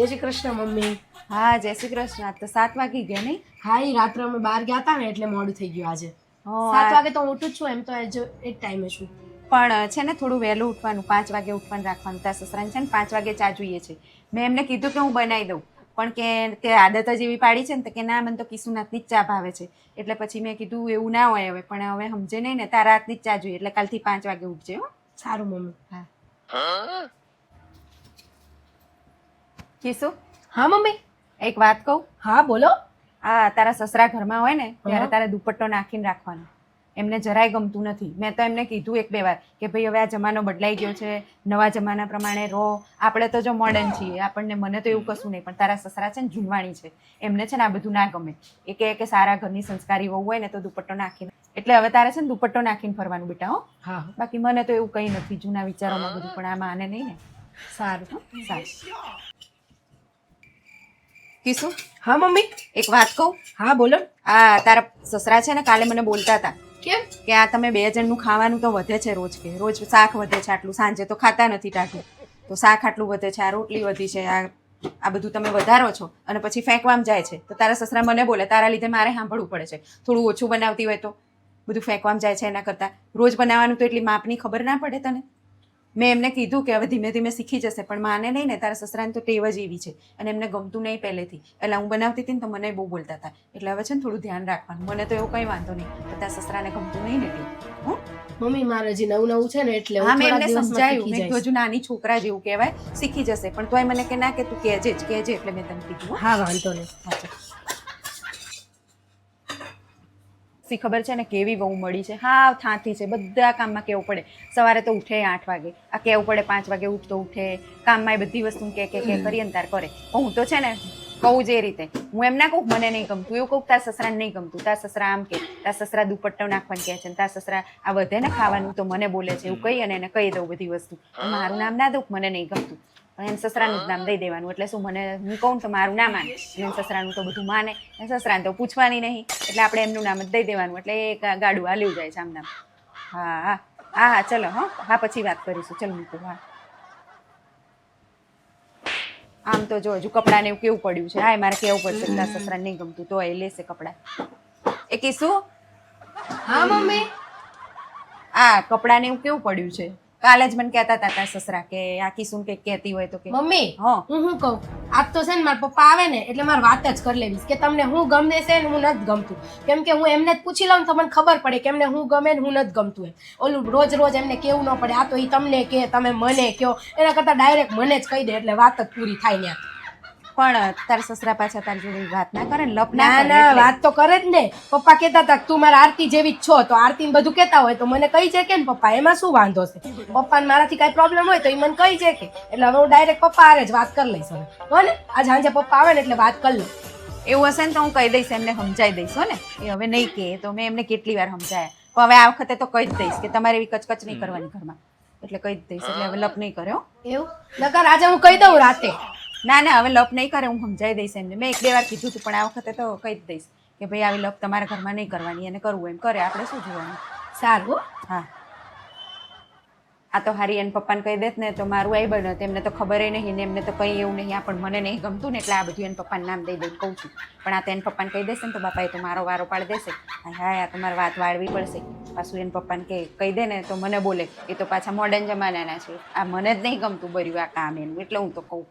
જય શ્રી કૃષ્ણ મમ્મી. હા જય શ્રી કૃષ્ણ. આજ તો સાત વાગી ગયા નહીં? હા એ રાત્રે અમે બહાર ગયા હતા ને એટલે મોડું થઈ ગયું આજે. સાત વાગે તો હું ઉઠું જ છું એમ તો જો એક ટાઈમે છું. પણ છે ને થોડું વહેલું ઉઠવાનું. પાંચ વાગે ઉઠવાનું રાખવાનું. તાર સસરાને છે ને પાંચ વાગે ચા જોઈએ છે. મેં એમને કીધું કે હું બનાવી દઉં. પણ કે તે આદત જ એવી પાડી છે ને તો કે ના મને તો કિશુનાથની જ ચા ભાવે છે. એટલે પછી મેં કીધું એવું ના હોય હવે. પણ હવે સમજે નહીં ને તારા હાથની જ ચા જોઈએ. એટલે કાલથી પાંચ વાગે ઉઠજે હો. સારું મમ્મી. હા? કિશુ હા મમ્મી. એક વાત કહું? હા બોલો. આ તારા સસરા ઘરમાં હોય ને ત્યારે. તારે દુપટ્ટો નાખીને રાખવાનો. એમને જરાય ગમતું નથી. મેં તો એમને કીધું એક બે વાર કે ભાઈ હવે આ જમાનો બદલાઈ ગયો છે. નવા જમાના પ્રમાણે રહો. આપણે તો જો મોડર્ન છીએ. આપણને મને તો એવું કશું નહીં પણ તારા સસરા છે ને જૂનવાણી છે. એમને છે ને આ બધું ના ગમે. એ કહે કે સારા ઘરની સંસ્કારી વહુ હોય ને તો દુપટ્ટો નાખીને. એટલે હવે તારે છે ને દુપટ્ટો નાખીને ફરવાનું બેટા હો. હા. બાકી મને તો એવું કંઈ નથી જૂના વિચારોમાં બધું પણ આમાં આને નહીં ને. સારું. સારું. કીશું હા મમ્મી? એક વાત કહું? હા બોલો. આ તારા સસરા છે ને કાલે મને બોલતા હતા. કેમ? કે આ તમે બે જણનું ખાવાનું તો વધે છે રોજ કે. રોજ શાક વધે છે આટલું. સાંજે તો ખાતા નથી ટાટું તો શાક આટલું વધે છે આ રોટલી વધી છે આ આ બધું તમે વધારો છો. અને પછી ફેંકવામાં જાય છે. તો તારા સસરા મને બોલે તારા લીધે મારે સાંભળવું પડે છે. થોડું ઓછું બનાવતી હોય તો બધું ફેંકવામાં જાય છે એના કરતાં. રોજ બનાવવાનું તો એટલી માપની ખબર ના પડે તને? મેં એમને કીધું કે હવે ધીમે ધીમે શીખી જશે પણ માને નહીં ને તારા સસરાને તો ટેવ જ એવી છે અને એમને ગમતું નહીં પહેલેથી. એટલે હું બનાવતી હતી ને તો મને બહુ બોલતા હતા. એટલે હવે છે ને થોડું ધ્યાન રાખવાનું. મને તો એવો કંઈ વાંધો નહીં પણ તારા સસરાને ગમતું નહીં ને ટેવ મમ્મી મારે હજી નવું નવું છે ને એટલે હા મેં એમને સમજાયું. મેં હજુ નાની છોકરા જેવું કહેવાય શીખી જશે. પણ તોય મને કે ના કે તું કહેજે જ કહેજે એટલે મેં તમને કીધું હા. વાંધો નહીં. શી ખબર છે ને કેવી વહુ મળી છે? હા થાતી છે. બધા કામમાં કેવું પડે? સવારે તો ઉઠે આઠ વાગે. આ કેવું પડે? પાંચ વાગે ઉઠતો ઉઠે. કામમાં એ બધી વસ્તુ કે કે કે કરીએ ને તાર કરે. હું તો છે ને કહું જે રીતે. હું એમ ના કહું મને નહીં ગમતું. એવું કહું તાર સસરાને નહીં ગમતું. તાર સસરા આમ કે તાર સસરા દુપટ્ટો નાખવાનું કહે છે તાર સસરા આ વધે ને ખાવાનું તો મને બોલે છે. એવું કહી અને એને કહી દઉં બધી વસ્તુ. મારું નામ ના દઉં મને નહીં ગમતું. પણ એમ સસરાનું જ નામ દઈ દેવાનું. એટલે શું મને હું કહું તો મારું ના માને. એમ સસરાનું તો બધું માને. એમ સસરાને તો પૂછવાની નહીં. એટલે આપણે એમનું નામ જ દઈ દેવાનું. એટલે એ ગાડું હાલ્યું જાય છે આમ નામ હા હા. હા હા ચલો હા. હા પછી વાત કરીશું. ચલ મૂકું. હા. આમ તો જો હજુ કપડાને એવું કેવું પડ્યું છે. હા મારે કેવું પડશે. તારા સસરાને નહીં ગમતું. તો એ લેશે કપડાં. એ કીશું હા મમ્મી. આ કપડાને એવું કેવું પડ્યું છે? કાલે જ મને કહેતા હતા તારા સસરા કે આ કિશુન કંઈક કહેતી હોય તો કે મમ્મી હા. હું શું કહું? આજ તો છે ને મારા પપ્પા આવે ને એટલે મારે વાત જ કરી લેવીશ કે તમને હું ગમે છે ને હું નથી ગમતું. કેમ કે હું એમને જ પૂછી લઉં ને તો મને ખબર પડે કે એમને હું ગમે ને હું નથી ગમતું એમ. ઓલું રોજ રોજ એમને કેવું ન પડે. આ તો એ તમને કે તમે મને કહો. એના કરતાં ડાયરેક્ટ મને જ કહી દે એટલે વાત જ પૂરી થાય ત્યાં પણ તારા સસરા પાછા તારી જોડે વાત ના કરે લપ ના ના ના વાત તો કરે જ ને. પપ્પા કહેતા હતા તું મારા આરતી જેવી જ છો તો આરતી ને બધું કહેતા હોય તો મને કહી છે કે ને પપ્પા એમાં શું વાંધો છે? પપ્પાને મારાથી કાંઈ પ્રોબ્લેમ હોય તો એ મને કહી છે કે એટલે હવે હું ડાયરેક્ટ પપ્પા આરે જ વાત કરી લઈશ હવે. હો ને? આજ સાંજે પપ્પા આવે ને એટલે વાત કરી લઉં. એવું હશે ને તો હું કહી દઈશ એમને સમજાવી દઈશ હો ને? એ હવે નહીં કહે તો મેં એમને કેટલી વાર સમજાયા. પણ હવે આ વખતે તો કહી જ દઈશ કે તમારે એવી કચકચ નહીં કરવાની ઘરમાં. એટલે કહી જ દઈશ એટલે હવે લપ નહીં કર્યો એવું? નકર આજે હું કહી દઉં રાતે. ના ના, હવે લપ નહીં કરે, હું સમજાઈ દઈશ એમને. મેં એક બે વાર કીધું હતું, પણ આ વખતે તો કહી જ દઈશ કે ભાઈ, આવી લપ તમારા ઘરમાં નહીં કરવાની, એને કરવું એમ. કરે, આપણે શું જોવાનું? સારું, હો. આ તો હારી એને પપ્પાને કહી દેત ને, તો મારું આઈ બન્યો તેમને તો ખબર નહીં ને એમને તો કંઈ એવું નહીં. આ પણ મને નહીં ગમતું ને, એટલે આ બધું એને પપ્પાનું નામ દઈ દઈને કહું છું. પણ આ તો એને પપ્પાને કહી દેશે ને, તો બાપા એ તો મારો વારો પાડી દેશે. હા આ તો મારે વાત વાળવી પડશે. પાછું એને પપ્પાને કે, કહી દે ને તો મને બોલે. એ તો પાછા મોડર્ન જમાનાના છે. આ મને જ નહીં ગમતું બર્યું આ કામ એનું. એટલે હું તો કહું.